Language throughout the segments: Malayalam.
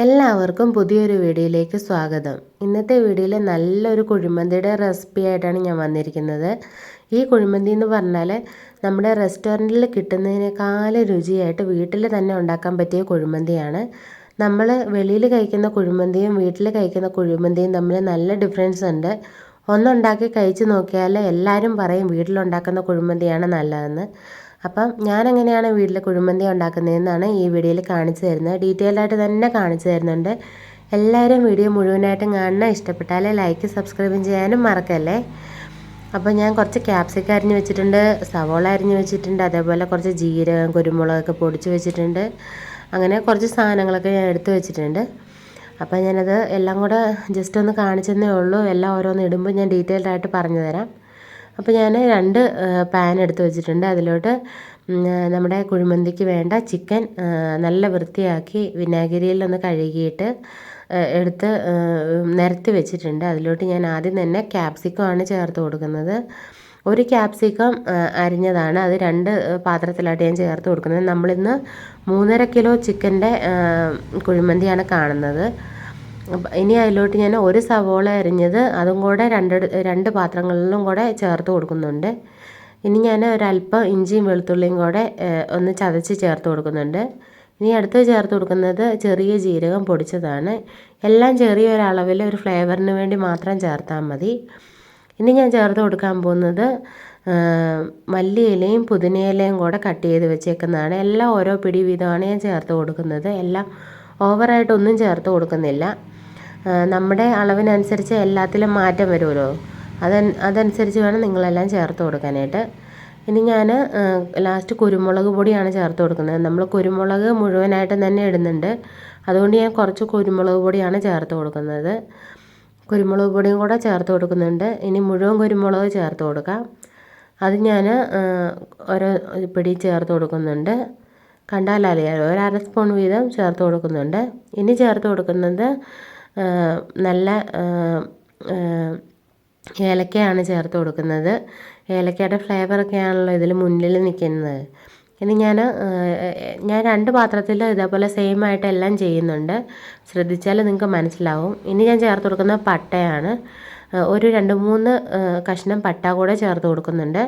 എല്ലാവർക്കും പുതിയൊരു വീഡിയോയിലേക്ക് സ്വാഗതം. ഇന്നത്തെ വീഡിയോയിൽ നല്ലൊരു കുഴിമന്തിയുടെ റെസിപ്പി ആയിട്ടാണ് ഞാൻ വന്നിരിക്കുന്നത്. ഈ കുഴിമന്തി എന്ന് പറഞ്ഞാൽ നമ്മുടെ റെസ്റ്റോറന്റിൽ കിട്ടുന്നതിനേക്കാൾ രുചിയായിട്ട് വീട്ടിൽ തന്നെ ഉണ്ടാക്കാൻ പറ്റിയ കുഴിമന്തിയാണ്. നമ്മൾ വെളിയിൽ കഴിക്കുന്ന കുഴിമന്തിയും വീട്ടിൽ കഴിക്കുന്ന കുഴിമന്തിയും തമ്മിൽ നല്ല ഡിഫറൻസ് ഉണ്ട്. ഒന്നുണ്ടാക്കി കഴിച്ച് നോക്കിയാൽ എല്ലാവരും പറയും വീട്ടിലുണ്ടാക്കുന്ന കുഴിമന്തിയാണ് നല്ലതെന്ന്. അപ്പം ഞാൻ എങ്ങനെയാണ് വീട്ടിൽ കുഴിമന്തി ഉണ്ടാക്കുന്നതെന്നാണ് ഈ വീഡിയോയിൽ കാണിച്ചു തരുന്നത്. ഡീറ്റെയിൽ ആയിട്ട് തന്നെ കാണിച്ചു തരുന്നുണ്ട്. എല്ലാവരും വീഡിയോ മുഴുവനായിട്ടും കാണണം ഇഷ്ടപ്പെട്ടാൽ ലൈക്ക് സബ്സ്ക്രൈബും ചെയ്യാനും മറക്കല്ലേ? അപ്പോൾ ഞാൻ കുറച്ച് ക്യാപ്സിക്ക അരിഞ്ഞ് വെച്ചിട്ടുണ്ട് സവോള അരിഞ്ഞ് വെച്ചിട്ടുണ്ട് അതേപോലെ കുറച്ച് ജീരകം കുരുമുളകൊക്കെ പൊടിച്ച് വെച്ചിട്ടുണ്ട്. അങ്ങനെ കുറച്ച് സാധനങ്ങളൊക്കെ ഞാൻ എടുത്തു വെച്ചിട്ടുണ്ട്. അപ്പോൾ ഞാനത് എല്ലാം കൂടെ ജസ്റ്റ് ഒന്ന് കാണിച്ചെന്നേ ഉള്ളൂ. എല്ലാം ഓരോന്ന് ഇടുമ്പോൾ ഞാൻ ഡീറ്റെയിൽഡ് ആയിട്ട് പറഞ്ഞു തരാം. അപ്പോൾ ഞാൻ രണ്ട് പാൻ എടുത്ത് വെച്ചിട്ടുണ്ട്. അതിലോട്ട് നമ്മുടെ കുഴിമന്തിക്ക് വേണ്ട ചിക്കൻ നല്ല വൃത്തിയാക്കി വിനാഗിരിയിൽ ഒന്ന് കഴുകിയിട്ട് എടുത്ത് നിരത്തി വെച്ചിട്ടുണ്ട്. അതിലോട്ട് ഞാൻ ആദ്യം തന്നെ ക്യാപ്സിക്കമാണ് ചേർത്ത് കൊടുക്കുന്നത്. ഒരു ക്യാപ്സിക്കം അരിഞ്ഞതാണ്. അത് രണ്ട് പാത്രത്തിലായിട്ട് ഞാൻ ചേർത്ത് കൊടുക്കുന്നത്. നമ്മളിന്ന് മൂന്നര കിലോ ചിക്കന്റെ കുഴിമന്തിയാണ് കാണുന്നത്. ഇനി അതിലോട്ട് ഞാൻ ഒരു സവോള അരിഞ്ഞത് അതും കൂടെ രണ്ട് രണ്ട് പാത്രങ്ങളിലും കൂടെ ചേർത്ത് കൊടുക്കുന്നുണ്ട്. ഇനി ഞാൻ ഒരല്പം ഇഞ്ചിയും വെളുത്തുള്ളിയും കൂടെ ഒന്ന് ചതച്ച് ചേർത്ത് കൊടുക്കുന്നുണ്ട്. ഇനി അടുത്ത് ചേർത്ത് കൊടുക്കുന്നത് ചെറിയ ജീരകം പൊടിച്ചതാണ്. എല്ലാം ചെറിയൊരളവിൽ ഒരു ഫ്ലേവറിന് വേണ്ടി മാത്രം ചേർത്താൽ മതി. ഇനി ഞാൻ ചേർത്ത് കൊടുക്കാൻ പോകുന്നത് മല്ലിയിലയും പുതിനയിലയും കൂടെ കട്ട് ചെയ്ത് വെച്ചേക്കുന്നതാണ്. എല്ലാം ഓരോ പിടി വീതമാണ് ഞാൻ ചേർത്ത് കൊടുക്കുന്നത്. എല്ലാം ഓവറായിട്ടൊന്നും ചേർത്ത് കൊടുക്കുന്നില്ല. നമ്മുടെ അളവിനനുസരിച്ച് എല്ലാത്തിലും മാറ്റം വരുമല്ലോ. അത് അതനുസരിച്ച് വേണം നിങ്ങളെല്ലാം ചേർത്ത് കൊടുക്കാനായിട്ട്. ഇനി ഞാൻ ലാസ്റ്റ് കുരുമുളക് പൊടിയാണ് ചേർത്ത് കൊടുക്കുന്നത്. നമ്മൾ കുരുമുളക് മുഴുവനായിട്ട് തന്നെ ഇടുന്നുണ്ട്. അതുകൊണ്ട് ഞാൻ കുറച്ച് കുരുമുളക് പൊടിയാണ് ചേർത്ത് കൊടുക്കുന്നത്. കുരുമുളക് പൊടിയും കൂടെ ചേർത്ത് കൊടുക്കുന്നുണ്ട്. ഇനി മുഴുവൻ കുരുമുളക് ചേർത്ത് കൊടുക്കാം. അത് ഞാൻ ഓരോ പിടി ചേർത്ത് കൊടുക്കുന്നുണ്ട്. കണ്ടാലറിയാലോ ഒരു അര സ്പൂൺ വീതം ചേർത്ത് കൊടുക്കുന്നുണ്ട്. ഇനി ചേർത്ത് കൊടുക്കുന്നത് നല്ല ഏലക്കയാണ് ചേർത്ത് കൊടുക്കുന്നത്. ഏലക്കയുടെ ഫ്ലേവറൊക്കെയാണല്ലോ ഇതിൽ മുന്നിൽ നിൽക്കുന്നത് ഇനി ഞാൻ ഞാൻ രണ്ട് പാത്രത്തിൽ ഇതേപോലെ സെയിം ആയിട്ട് എല്ലാം ചെയ്യുന്നുണ്ട്. ശ്രദ്ധിച്ചാൽ നിങ്ങൾക്ക് മനസ്സിലാവും. ഇനി ഞാൻ ചേർത്ത് കൊടുക്കുന്നത് പട്ടയാണ്. ഒരു രണ്ട് മൂന്ന് കഷ്ണം പട്ട കൂടെ ചേർത്ത് കൊടുക്കുന്നുണ്ട്.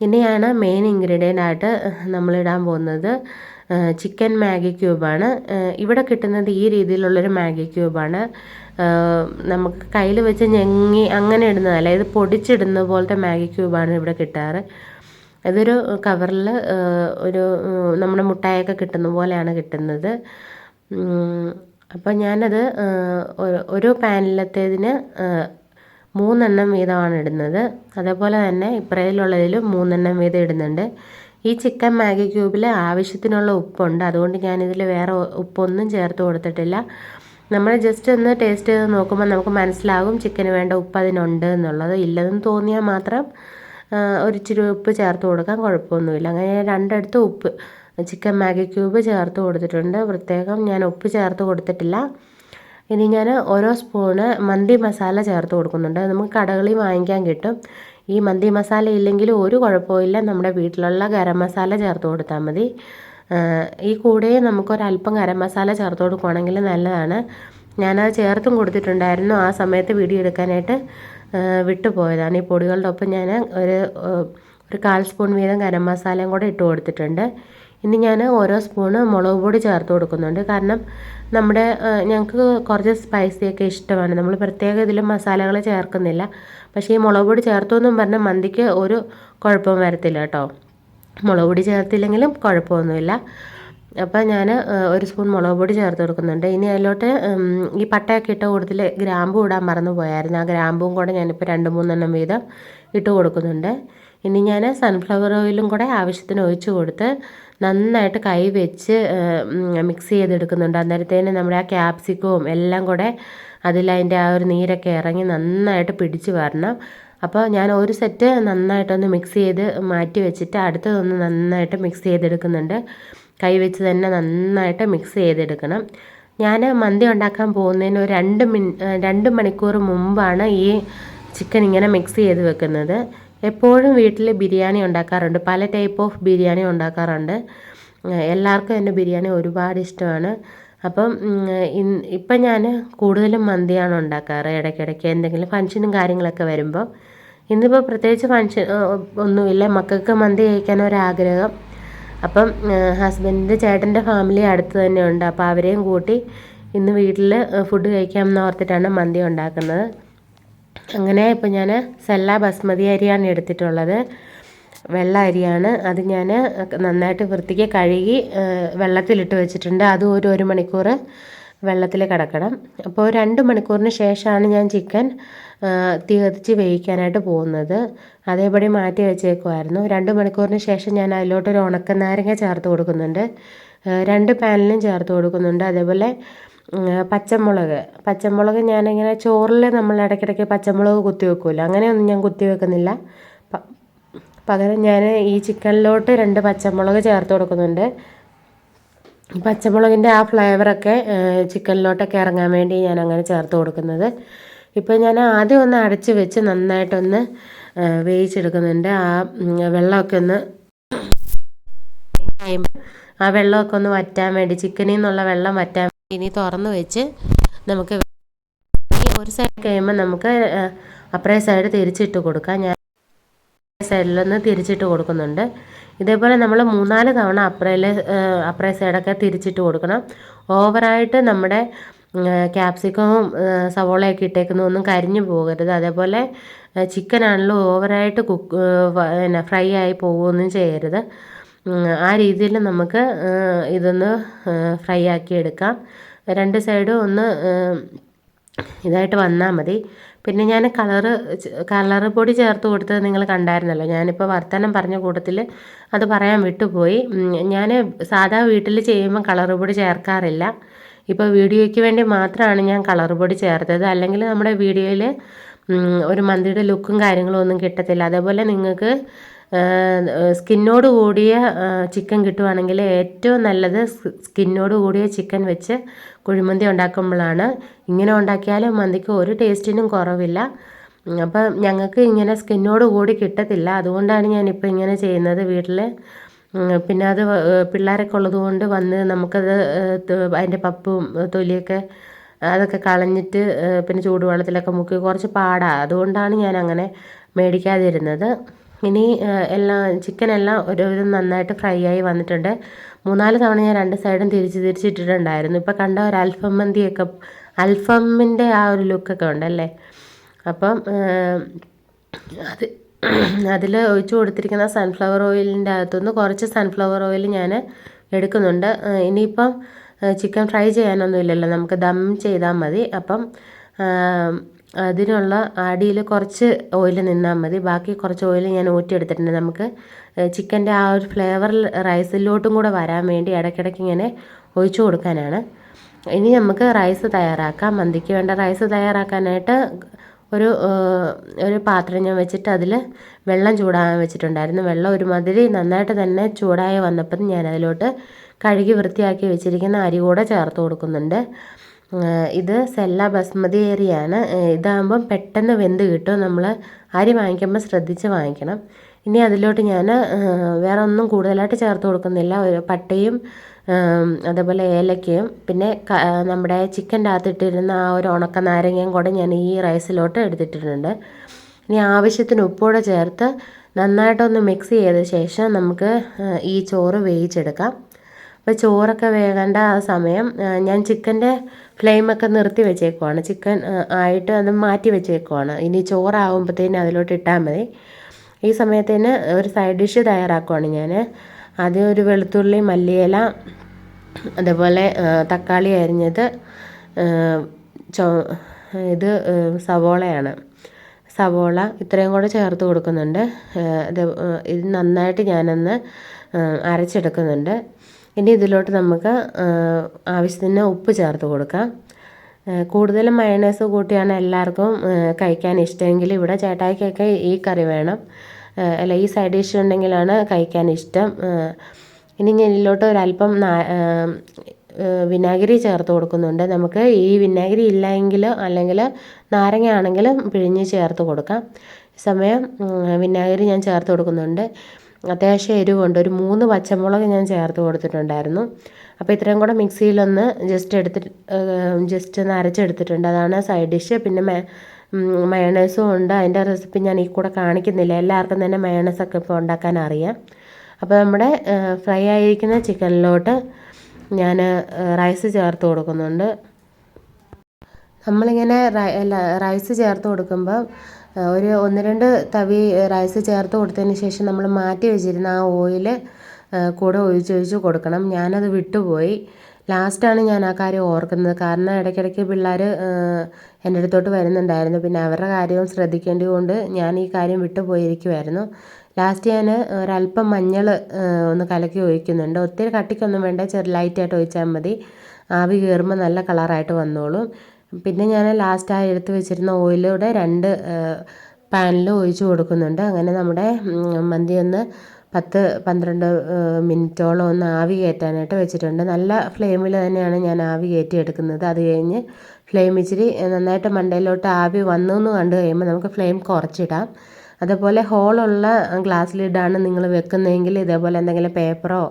ഇനിയാണ് മെയിൻ ഇൻഗ്രീഡിയന്റ് ആയിട്ട് നമ്മളിടാൻ പോകുന്നത് ചിക്കൻ മാഗി ക്യൂബാണ് ഇവിടെ കിട്ടുന്നത് ഈ രീതിയിലുള്ളൊരു മാഗി ക്യൂബാണ് നമുക്ക് കയ്യിൽ വെച്ച് ഞെങ്ങി അങ്ങനെ ഇടുന്നതല്ല ഇത് പൊടിച്ചിടുന്ന പോലത്തെ മാഗി ക്യൂബാണ് ഇവിടെ കിട്ടാറ്. ഇതൊരു കവറിൽ ഒരു നമ്മുടെ മുട്ടായൊക്കെ കിട്ടുന്ന പോലെയാണ് കിട്ടുന്നത്. അപ്പോൾ ഞാനത് ഒരു പാനിലത്തേതിന് മൂന്നെണ്ണം വീതമാണ് ഇടുന്നത്. അതേപോലെ തന്നെ ഇപ്പറയിലുള്ളതിലും മൂന്നെണ്ണം വീതം ഇടുന്നുണ്ട്. ഈ ചിക്കൻ മാഗി ക്യൂബിൽ ആവശ്യത്തിനുള്ള ഉപ്പുണ്ട്. അതുകൊണ്ട് ഞാനിതിൽ വേറെ ഉപ്പൊന്നും ചേർത്ത് കൊടുത്തിട്ടില്ല. നമ്മൾ ജസ്റ്റ് ഒന്ന് ടേസ്റ്റ് ചെയ്ത് നോക്കുമ്പോൾ നമുക്ക് മനസ്സിലാകും ചിക്കന് വേണ്ട ഉപ്പ് അതിനുണ്ട് എന്നുള്ളത്. ഇല്ലെന്ന് തോന്നിയാൽ മാത്രം ഒരിച്ചിരി ഉപ്പ് ചേർത്ത് കൊടുക്കാൻ കുഴപ്പമൊന്നുമില്ല. അങ്ങനെ രണ്ടിടത്ത് ഉപ്പ് ചിക്കൻ മാഗി ക്യൂബ് ചേർത്ത് കൊടുത്തിട്ടുണ്ട്. പ്രത്യേകം ഞാൻ ഉപ്പ് ചേർത്ത് കൊടുത്തിട്ടില്ല. ഇനി ഞാൻ ഓരോ സ്പൂണ് മന്തി മസാല ചേർത്ത് കൊടുക്കുന്നുണ്ട്. നമുക്ക് കടകളിൽ വാങ്ങിക്കാൻ കിട്ടും. ഈ മന്തി മസാല ഇല്ലെങ്കിൽ ഒരു കുഴപ്പമില്ല നമ്മുടെ വീട്ടിലുള്ള ഗരം മസാല ചേർത്ത് കൊടുത്താൽ മതി. ഈ കൂടെ നമുക്കൊരല്പം ഗരം മസാല ചേർത്ത് കൊടുക്കുകയാണെങ്കിൽ നല്ലതാണ്. ഞാനത് ചേർത്തും കൊടുത്തിട്ടുണ്ടായിരുന്നു. ആ സമയത്ത് വീഡിയോ എടുക്കാനായിട്ട് വിട്ടുപോയതാണ്. ഈ പൊടികളുടെ ഒപ്പം ഞാൻ ഒരു ഒരു കാൽ സ്പൂൺ വീതം ഗരം മസാലയും കൂടെ ഇട്ട് കൊടുത്തിട്ടുണ്ട്. ഇനി ഞാൻ ഓരോ സ്പൂണ് മുളക് പൊടി ചേർത്ത് കൊടുക്കുന്നുണ്ട്. കാരണം നമ്മുടെ ഞങ്ങൾക്ക് കുറച്ച് സ്പൈസിയൊക്കെ ഇഷ്ടമാണ്. നമ്മൾ പ്രത്യേക ഇതിൽ മസാലകൾ ചേർക്കുന്നില്ല. പക്ഷേ ഈ മുളക് പൊടി ചേർത്തു എന്നും പറഞ്ഞാൽ മന്തിക്ക് ഒരു കുഴപ്പവും വരത്തില്ല കേട്ടോ. മുളക് പൊടി ചേർത്തില്ലെങ്കിലും കുഴപ്പമൊന്നുമില്ല. അപ്പോൾ ഞാൻ ഒരു സ്പൂൺ മുളക് പൊടി ചേർത്ത് കൊടുക്കുന്നുണ്ട്. ഇനി അതിലോട്ട് ഈ പട്ടയൊക്കെ ഇട്ട് കൂടുതൽ ഗ്രാമ്പു ഇടാൻ മറന്നു പോയായിരുന്നു. ആ ഗ്രാമ്പും കൂടെ ഞാനിപ്പോൾ രണ്ട് മൂന്നെണ്ണം വീതം ഇട്ട് കൊടുക്കുന്നുണ്ട്. ഇനി ഞാൻ സൺഫ്ലവർ ഓയിലും കൂടെ ആവശ്യത്തിന് ഒഴിച്ച് കൊടുത്ത് നന്നായിട്ട് കൈ വെച്ച് മിക്സ് ചെയ്തെടുക്കുന്നുണ്ട്. അന്നേരത്തേന് നമ്മുടെ ആ ക്യാപ്സിക്കവും എല്ലാം കൂടെ അതിലതിന്റെ ആ ഒരു നീരൊക്കെ ഇറങ്ങി നന്നായിട്ട് പിടിച്ച് വരണം. അപ്പോൾ ഞാൻ ഒരു സെറ്റ് നന്നായിട്ടൊന്ന് മിക്സ് ചെയ്ത് മാറ്റി വെച്ചിട്ട് അടുത്തതൊന്ന് നന്നായിട്ട് മിക്സ് ചെയ്തെടുക്കുന്നുണ്ട്. കൈ വെച്ച് തന്നെ നന്നായിട്ട് മിക്സ് ചെയ്തെടുക്കണം. ഞാൻ മന്തി ഉണ്ടാക്കാൻ പോകുന്നതിന് ഒരു രണ്ട് മിൻ രണ്ട് മണിക്കൂർ മുമ്പാണ് ഈ ചിക്കൻ ഇങ്ങനെ മിക്സ് ചെയ്ത് വെക്കുന്നത്. എപ്പോഴും വീട്ടിൽ ബിരിയാണി ഉണ്ടാക്കാറുണ്ട്. പല ടൈപ്പ് ഓഫ് ബിരിയാണി ഉണ്ടാക്കാറുണ്ട്. എല്ലാവർക്കും എന്റെ ബിരിയാണി ഒരുപാട് ഇഷ്ടമാണ്. അപ്പം ഇപ്പം ഞാൻ കൂടുതലും മന്തിയാണ് ഉണ്ടാക്കാറ്. ഇടയ്ക്കിടയ്ക്ക് എന്തെങ്കിലും ഫംഗ്ഷനും കാര്യങ്ങളൊക്കെ വരുമ്പോൾ ഇന്നിപ്പോൾ പ്രത്യേകിച്ച് ഫംഗ്ഷൻ ഒന്നുമില്ല. മക്കൾക്ക് മന്തി കഴിക്കാൻ ഒരാഗ്രഹം. അപ്പം ഹസ്ബൻഡിന്റെ ചേട്ടന്റെ ഫാമിലി അടുത്ത് തന്നെ ഉണ്ട് അപ്പോൾ അവരെയും കൂട്ടി ഇന്ന് വീട്ടിൽ ഫുഡ് കഴിക്കാം എന്ന് ഓർത്തിട്ടാണ് മന്തി ഉണ്ടാക്കുന്നത്. അങ്ങനെ ഇപ്പം ഞാൻ സെല്ല ബസ്മതി അരിയാണ് എടുത്തിട്ടുള്ളത്. വെള്ള അരിയാണ്. അത് ഞാൻ നന്നായിട്ട് വൃത്തിക്ക് കഴുകി വെള്ളത്തിലിട്ട് വെച്ചിട്ടുണ്ട്. അതും ഒരു ഒരു മണിക്കൂർ വെള്ളത്തിൽ കിടക്കണം. അപ്പോൾ രണ്ട് മണിക്കൂറിന് ശേഷമാണ് ഞാൻ ചിക്കൻ തീ കത്തിച്ച് വേവിക്കാനായിട്ട് പോകുന്നത്. അതേപടി മാറ്റി വെച്ചേക്കുമായിരുന്നു രണ്ട് മണിക്കൂറിന് ശേഷം ഞാൻ അതിലോട്ടൊരു ഉണക്കനാരങ്ങ ചേർത്ത് കൊടുക്കുന്നുണ്ട്. രണ്ട് പാനിലും ചേർത്ത് കൊടുക്കുന്നുണ്ട്. അതേപോലെ പച്ചമുളക്. പച്ചമുളക് ഞാനിങ്ങനെ ചോറിൽ നമ്മൾ ഇടയ്ക്കിടയ്ക്ക് പച്ചമുളക് കുത്തി വെക്കുമല്ലോ അങ്ങനെയൊന്നും ഞാൻ കുത്തി വെക്കുന്നില്ല. പകരം ഞാൻ ഈ ചിക്കനിലോട്ട് രണ്ട് പച്ചമുളക് ചേർത്ത് കൊടുക്കുന്നുണ്ട്. പച്ചമുളകിന്റെ ആ ഫ്ലേവറൊക്കെ ചിക്കനിലോട്ടൊക്കെ ഇറങ്ങാൻ വേണ്ടി ഞാൻ അങ്ങനെ ചേർത്ത് കൊടുക്കുന്നത്. ഇപ്പോൾ ഞാൻ ആദ്യം ഒന്ന് അടച്ച് വെച്ച് നന്നായിട്ടൊന്ന് വേവിച്ചെടുക്കുന്നുണ്ട്. ആ വെള്ളമൊക്കെ ഒന്ന് ആ വെള്ളമൊക്കെ ഒന്ന് വറ്റാൻ വേണ്ടി ചിക്കനിൽ നിന്നുള്ള വെള്ളം വറ്റാൻ ഇനി തുറന്ന് വെച്ച് നമുക്ക് ഒരു സൈഡ് കഴിയുമ്പോൾ നമുക്ക് അപ്പുറേ സൈഡ് തിരിച്ചിട്ട് കൊടുക്കാം. ഞാൻ സൈഡിലൊന്ന് തിരിച്ചിട്ട് കൊടുക്കുന്നുണ്ട്. ഇതേപോലെ നമ്മൾ മൂന്നാൽ തവണ അപ്പുറയിലെ അപ്പുറേ സൈഡൊക്കെ തിരിച്ചിട്ട് കൊടുക്കണം. ഓവറായിട്ട് നമ്മുടെ ക്യാപ്സിക്കവും സവോളയൊക്കെ ഇട്ടേക്കുന്നതൊന്നും കരിഞ്ഞു പോകരുത്. അതേപോലെ ചിക്കനാണല്ലോ ഓവറായിട്ട് കുക്ക് പിന്നെ ഫ്രൈ ആയി പോവുകയൊന്നും ചെയ്യരുത്. ആ രീതിയിൽ നമുക്ക് ഇതൊന്ന് ഫ്രൈ ആക്കി എടുക്കാം. രണ്ട് സൈഡും ഒന്ന് ഇതായിട്ട് വന്നാൽ മതി. പിന്നെ ഞാൻ കളറ് കളറ് പൊടി ചേർത്ത് കൊടുത്തത് നിങ്ങൾ കണ്ടായിരുന്നല്ലോ. ഞാനിപ്പോൾ വർത്തമാനം പറഞ്ഞ കൂട്ടത്തിൽ അത് പറയാൻ വിട്ടുപോയി. ഞാൻ സാധാ വീട്ടിൽ ചെയ്യുമ്പോൾ കളറ് പൊടി ചേർക്കാറില്ല. ഇപ്പോൾ വീഡിയോയ്ക്ക് വേണ്ടി മാത്രമാണ് ഞാൻ കളറ് പൊടി ചേർത്തത്. അല്ലെങ്കിൽ നമ്മുടെ വീഡിയോയിൽ ഒരു മന്തിയുടെ ലുക്കും കാര്യങ്ങളും ഒന്നും കിട്ടത്തില്ല. അതേപോലെ നിങ്ങൾക്ക് സ്കിന്നോട് കൂടിയ ചിക്കൻ കിട്ടുവാണെങ്കിൽ ഏറ്റവും നല്ലത് സ്കിന്നോട് കൂടിയ ചിക്കൻ വെച്ച് കുഴിമന്തി ഉണ്ടാക്കുമ്പോഴാണ്. ഇങ്ങനെ ഉണ്ടാക്കിയാലും മന്തിക്ക് ഒരു ടേസ്റ്റിനും കുറവില്ല. അപ്പം ഞങ്ങൾക്ക് ഇങ്ങനെ സ്കിന്നോട് കൂടി കിട്ടത്തില്ല. അതുകൊണ്ടാണ് ഞാനിപ്പോൾ ഇങ്ങനെ ചെയ്യുന്നത് വീട്ടിൽ പിന്നെ അത് പിള്ളേരൊക്കെ ഉള്ളത് കൊണ്ട് വന്ന് നമുക്കത് അതിന്റെ പപ്പും തൊലിയൊക്കെ അതൊക്കെ കളഞ്ഞിട്ട് പിന്നെ ചൂടുവെള്ളത്തിലൊക്കെ മുക്കി കുറച്ച് പാടാണ് അതുകൊണ്ടാണ് ഞാൻ അങ്ങനെ മേടിക്കാതിരുന്നത്. ഇനി എല്ലാം ചിക്കനെല്ലാം ഒരുവിധം നന്നായിട്ട് ഫ്രൈ ആയി വന്നിട്ടുണ്ട്. മൂന്നാൽ തവണ ഞാൻ രണ്ട് സൈഡും തിരിച്ച് തിരിച്ചിട്ടിട്ടുണ്ടായിരുന്നു. ഇപ്പോൾ കണ്ട ഒരു അൽഫം മന്തിയൊക്കെ അൽഫമിന്റെ ആ ഒരു ലുക്കൊക്കെ ഉണ്ടല്ലേ? അപ്പം അത് അതിൽ ഒഴിച്ച് കൊടുത്തിരിക്കുന്ന സൺഫ്ലവർ ഓയിലിന്റെ അകത്തുനിന്ന് കുറച്ച് സൺഫ്ലവർ ഓയിൽ ഞാൻ എടുക്കുന്നുണ്ട്. ഇനിയിപ്പം ചിക്കൻ ഫ്രൈ ചെയ്യാനൊന്നുമില്ലല്ലോ. നമുക്ക് ദം ചെയ്താൽ മതി. അപ്പം അതിനുള്ള അടിയിൽ കുറച്ച് ഓയിൽ നിന്നാൽ മതി. ബാക്കി കുറച്ച് ഓയിൽ ഞാൻ ഊറ്റിയെടുത്തിട്ടുണ്ട് നമുക്ക്. ചിക്കന്റെ ആ ഒരു ഫ്ലേവറിൽ റൈസിലോട്ടും കൂടെ വരാൻ വേണ്ടി ഇടയ്ക്കിടയ്ക്ക് ഇങ്ങനെ ഒഴിച്ചു കൊടുക്കാനാണ്. ഇനി നമുക്ക് റൈസ് തയ്യാറാക്കാം. മന്തിക്ക് വേണ്ട റൈസ് തയ്യാറാക്കാനായിട്ട് ഒരു ഒരു പാത്രം ഞാൻ വെച്ചിട്ട് അതിൽ വെള്ളം ചൂടാകാൻ വെച്ചിട്ടുണ്ടായിരുന്നു. വെള്ളം ഒരുമാതിരി നന്നായിട്ട് തന്നെ ചൂടായി വന്നപ്പോൾ ഞാൻ അതിലോട്ട് കഴുകി വൃത്തിയാക്കി വെച്ചിരിക്കുന്ന അരി കൂടെ ചേർത്ത് കൊടുക്കുന്നുണ്ട്. ഇത് സെല്ല ബസ്മതി അരിയാണ് ഇതാകുമ്പം പെട്ടെന്ന് വെന്ത് കിട്ടും. നമ്മൾ അരി വാങ്ങിക്കുമ്പോൾ ശ്രദ്ധിച്ച് വാങ്ങിക്കണം. ഇനി അതിലോട്ട് ഞാൻ വേറെ ഒന്നും കൂടുതലായിട്ട് ചേർത്ത് കൊടുക്കുന്നില്ല. ഒരു പട്ടയും അതേപോലെ ഏലക്കയും പിന്നെ നമ്മുടെ ചിക്കന്റെ അകത്തിട്ടിരുന്ന ആ ഒരു ഉണക്ക നാരങ്ങയും കൂടെ ഞാൻ ഈ റൈസിലോട്ട് എടുത്തിട്ടിട്ടുണ്ട്. ഇനി ആവശ്യത്തിന് ഉപ്പൂടെ ചേർത്ത് നന്നായിട്ടൊന്ന് മിക്സ് ചെയ്ത ശേഷം നമുക്ക് ഈ ചോറ് വേവിച്ചെടുക്കാം. അപ്പോൾ ചോറൊക്കെ വേകേണ്ട ആ സമയം ഞാൻ ചിക്കന്റെ ഫ്ലെയിമൊക്കെ നിർത്തി വെച്ചേക്കുവാണ്. ചിക്കൻ ആയിട്ട് അത് മാറ്റി വെച്ചേക്കുവാണ്. ഇനി ചോറാകുമ്പോഴത്തേന് അതിലോട്ട് ഇട്ടാൽ മതി. ഈ സമയത്തേന് ഒരു സൈഡ് ഡിഷ് തയ്യാറാക്കുവാണ് ഞാൻ ആദ്യം ഒരു വെളുത്തുള്ളി മല്ലിയില അതേപോലെ തക്കാളി അരിഞ്ഞത് ചോ ഇത് സവോളയാണ്. സവോള ഇത്രയും കൂടെ ചേർത്ത് കൊടുക്കുന്നുണ്ട്. ഇത് നന്നായിട്ട് ഞാനൊന്ന് അരച്ചെടുക്കുന്നുണ്ട്. ഇനി ഇതിലോട്ട് നമുക്ക് ആവശ്യത്തിന് ഉപ്പ് ചേർത്ത് കൊടുക്കാം. കൂടുതലും മയണൈസ് കൂട്ടിയാണ് എല്ലാവർക്കും കഴിക്കാൻ ഇഷ്ടമെങ്കിൽ ഇവിടെ ചേട്ടായിക്കൊക്കെ ഈ കറി വേണം. അല്ല ഈ സൈഡ് ഡിഷ് ഉണ്ടെങ്കിലാണ് കഴിക്കാൻ ഇഷ്ടം. ഇനി ഞാൻ ഇതിലോട്ട് ഒരല്പം വിനാഗിരി ചേർത്ത് കൊടുക്കുന്നുണ്ട്. നമുക്ക് ഈ വിനാഗിരി ഇല്ലെങ്കിൽ അല്ലെങ്കിൽ നാരങ്ങ ആണെങ്കിലും പിഴിഞ്ഞ് ചേർത്ത് കൊടുക്കാം. സമയം വിനാഗിരി ഞാൻ ചേർത്ത് കൊടുക്കുന്നുണ്ട്. അത്യാവശ്യം എരിവുണ്ട്. ഒരു മൂന്ന് പച്ചമുളക് ഞാൻ ചേർത്ത് കൊടുത്തിട്ടുണ്ടായിരുന്നു. അപ്പോൾ ഇത്രയും കൂടെ മിക്സിയിലൊന്ന് ജസ്റ്റ് എടുത്തിട്ട് ജസ്റ്റ് ഒന്ന് അരച്ചെടുത്തിട്ടുണ്ട്. അതാണ് സൈഡ് ഡിഷ് പിന്നെ മേ മയണൈസും ഉണ്ട്. അതിന്റെ റെസിപ്പി ഞാൻ ഈ കൂടെ കാണിക്കുന്നില്ല. എല്ലാവർക്കും തന്നെ മയണൈസൊക്കെ ഇപ്പോൾ ഉണ്ടാക്കാൻ അറിയാം. അപ്പോൾ നമ്മുടെ ഫ്രൈ ആയിരിക്കുന്ന ചിക്കനിലോട്ട് ഞാൻ റൈസ് ചേർത്ത് കൊടുക്കുന്നുണ്ട്. നമ്മളിങ്ങനെ റൈസ് ചേർത്ത് കൊടുക്കുമ്പോൾ ഒരു ഒന്ന് രണ്ട് തവി റൈസ് ചേർത്ത് കൊടുത്തതിന് ശേഷം നമ്മൾ മാറ്റി വെച്ചിരുന്ന ആ ഓയിൽ കൂടെ ഒഴിച്ചൊഴിച്ച് കൊടുക്കണം. ഞാനത് വിട്ടുപോയി. ലാസ്റ്റാണ് ഞാൻ ആ കാര്യം ഓർക്കുന്നത്. കാരണം ഇടയ്ക്കിടയ്ക്ക് പിള്ളേർ എന്റെ അടുത്തോട്ട് വരുന്നുണ്ടായിരുന്നു. പിന്നെ അവരുടെ കാര്യവും ശ്രദ്ധിക്കേണ്ടത് കൊണ്ട് ഞാൻ ഈ കാര്യം വിട്ടുപോയിരിക്കുമായിരുന്നു ലാസ്റ്റ് ഞാൻ ഒരല്പം മഞ്ഞൾ ഒന്ന് കലക്കി ഒഴിക്കുന്നുണ്ട്. ഒത്തിരി കട്ടിക്കൊന്നും വേണ്ട. ചെറു ലൈറ്റായിട്ട് ഒഴിച്ചാൽ മതി. ആവി കയറുമ്പോൾ നല്ല കളറായിട്ട് വന്നോളും. പിന്നെ ഞാൻ ലാസ്റ്റ് ആ എടുത്ത് വെച്ചിരുന്ന ഓയിലൂടെ രണ്ട് പാനിൽ ഒഴിച്ച് കൊടുക്കുന്നുണ്ട്. അങ്ങനെ നമ്മുടെ മന്തി ഒന്ന് പത്ത് പന്ത്രണ്ട് മിനിറ്റോളം ഒന്ന് ആവി കയറ്റാനായിട്ട് വെച്ചിട്ടുണ്ട്. നല്ല ഫ്ലെയിമിൽ തന്നെയാണ് ഞാൻ ആവി കയറ്റി എടുക്കുന്നത്. അത് കഴിഞ്ഞ് ഫ്ലെയിം ഇച്ചിരി നന്നായിട്ട് മണ്ടയിലോട്ട് ആവി വന്നു എന്ന് കണ്ടു കഴിയുമ്പോൾ നമുക്ക് ഫ്ലെയിം കുറച്ചിടാം. അതുപോലെ ഹോളുള്ള ഗ്ലാസ് ലിഡാണ് നിങ്ങൾ വെക്കുന്നതെങ്കിൽ ഇതേപോലെ എന്തെങ്കിലും പേപ്പറോ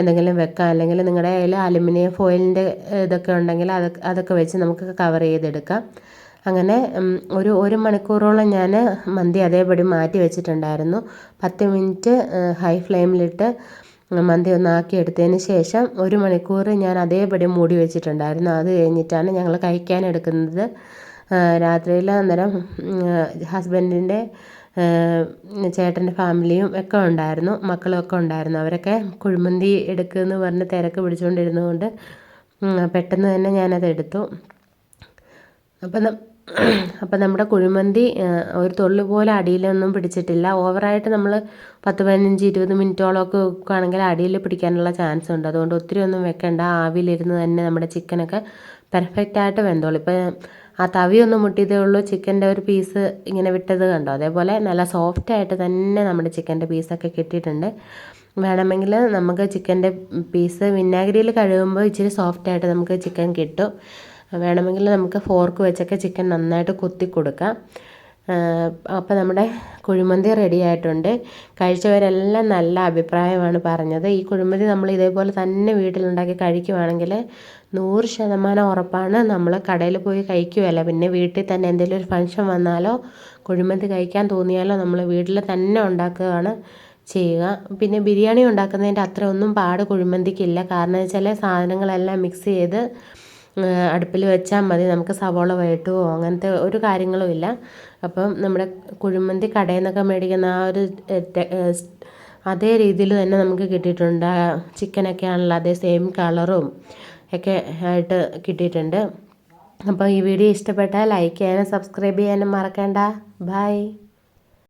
എന്തെങ്കിലും വെക്കാം. അല്ലെങ്കിൽ നിങ്ങളുടെ കയ്യിൽ അലുമിനിയം ഫോയിലിന്റെ ഇതൊക്കെ ഉണ്ടെങ്കിൽ അത് അതൊക്കെ വെച്ച് നമുക്ക് കവർ ചെയ്തെടുക്കാം. അങ്ങനെ ഒരു ഒരു മണിക്കൂറോളം ഞാൻ മന്തി അതേപടി മാറ്റി വെച്ചിട്ടുണ്ടായിരുന്നു. പത്ത് മിനിറ്റ് ഹൈ ഫ്ലെയിമിലിട്ട് മന്തി ഒന്ന് ആക്കി എടുത്തതിന് ശേഷം ഒരു മണിക്കൂർ ഞാൻ അതേപടി മൂടി വെച്ചിട്ടുണ്ടായിരുന്നു. അത് കഴിഞ്ഞിട്ടാണ് ഞങ്ങൾ കഴിക്കാൻ എടുക്കുന്നത്. രാത്രിയിൽ അന്നേരം ഹസ്ബൻഡിന്റെ ചേട്ടന്റെ ഫാമിലിയും ഒക്കെ ഉണ്ടായിരുന്നു മക്കളും ഒക്കെ ഉണ്ടായിരുന്നു. അവരൊക്കെ കുഴിമന്തി എടുക്കുമെന്ന് പറഞ്ഞ് തിരക്ക് പിടിച്ചുകൊണ്ടിരുന്നതുകൊണ്ട് പെട്ടെന്ന് തന്നെ ഞാനത് എടുത്തു. അപ്പം അപ്പം നമ്മുടെ കുഴിമന്തി ഒരു തൊള്ളു പോലെ അടിയിലൊന്നും പിടിച്ചിട്ടില്ല. ഓവറായിട്ട് നമ്മൾ പത്ത് പതിനഞ്ച് ഇരുപത് മിനിറ്റോളമൊക്കെ വെക്കുകയാണെങ്കിൽ അടിയിൽ പിടിക്കാനുള്ള ചാൻസ് ഉണ്ട്. അതുകൊണ്ട് ഒത്തിരി ഒന്നും വെക്കണ്ട. ആവിയിലിരുന്ന് തന്നെ നമ്മുടെ ചിക്കനൊക്കെ പെർഫെക്റ്റായിട്ട് വെന്തോളും. ഇപ്പം ആ തവി ഒന്ന് മുട്ടിയതേ ഉള്ളൂ. ചിക്കന്റെ ഒരു പീസ് ഇങ്ങനെ വിട്ടത് കണ്ടോ? അതേപോലെ നല്ല സോഫ്റ്റായിട്ട് തന്നെ നമ്മുടെ ചിക്കന്റെ പീസൊക്കെ കിട്ടിയിട്ടുണ്ട്. വേണമെങ്കിൽ നമുക്ക് ചിക്കന്റെ പീസ് വിനാഗിരിയിൽ കഴുകുമ്പോൾ ഇച്ചിരി സോഫ്റ്റായിട്ട് നമുക്ക് ചിക്കൻ കിട്ടും. വേണമെങ്കിൽ നമുക്ക് ഫോർക്ക് വെച്ചൊക്കെ ചിക്കൻ നന്നായിട്ട് കുത്തി കൊടുക്കാം. അപ്പോൾ നമ്മുടെ കുഴിമന്തി റെഡി ആയിട്ടുണ്ട്. കഴിച്ചവരെല്ലാം നല്ല അഭിപ്രായമാണ് പറഞ്ഞത്. ഈ കുഴിമന്തി നമ്മൾ ഇതേപോലെ തന്നെ വീട്ടിലുണ്ടാക്കി കഴിക്കുവാണെങ്കിൽ നൂറ് ശതമാനം ഉറപ്പാണ് നമ്മൾ കടയിൽ പോയി കഴിക്കുകയല്ല പിന്നെ വീട്ടിൽ തന്നെ എന്തെങ്കിലും ഒരു ഫംഗ്ഷൻ വന്നാലോ കുഴിമന്തി കഴിക്കാൻ തോന്നിയാലോ നമ്മൾ വീട്ടിൽ തന്നെ ഉണ്ടാക്കുകയാണ് ചെയ്യുക. പിന്നെ ബിരിയാണി ഉണ്ടാക്കുന്നതിന്റെ അത്ര ഒന്നും പാട് കുഴിമന്തിക്കില്ല. കാരണം വെച്ചാൽ സാധനങ്ങളെല്ലാം മിക്സ് ചെയ്ത് അടുപ്പിൽ വെച്ചാൽ മതി. നമുക്ക് സവോള വഴട്ടുവോ അങ്ങനത്തെ ഒരു കാര്യങ്ങളും ഇല്ല. അപ്പം നമ്മുടെ കുഴിമന്തി കടയിൽ നിന്നൊക്കെ മേടിക്കുന്ന ആ ഒരു അതേ രീതിയിൽ തന്നെ നമുക്ക് കിട്ടിയിട്ടുണ്ട്. ചിക്കനൊക്കെ ആണല്ലോ അതേ സെയിം കളറും ഒക്കെ ആയിട്ട് കിട്ടിയിട്ടുണ്ട്. അപ്പോൾ ഈ വീഡിയോ ഇഷ്ടപ്പെട്ടാൽ ലൈക്ക് ചെയ്യാനും സബ്സ്ക്രൈബ് ചെയ്യാനും മറക്കണ്ട. ബൈ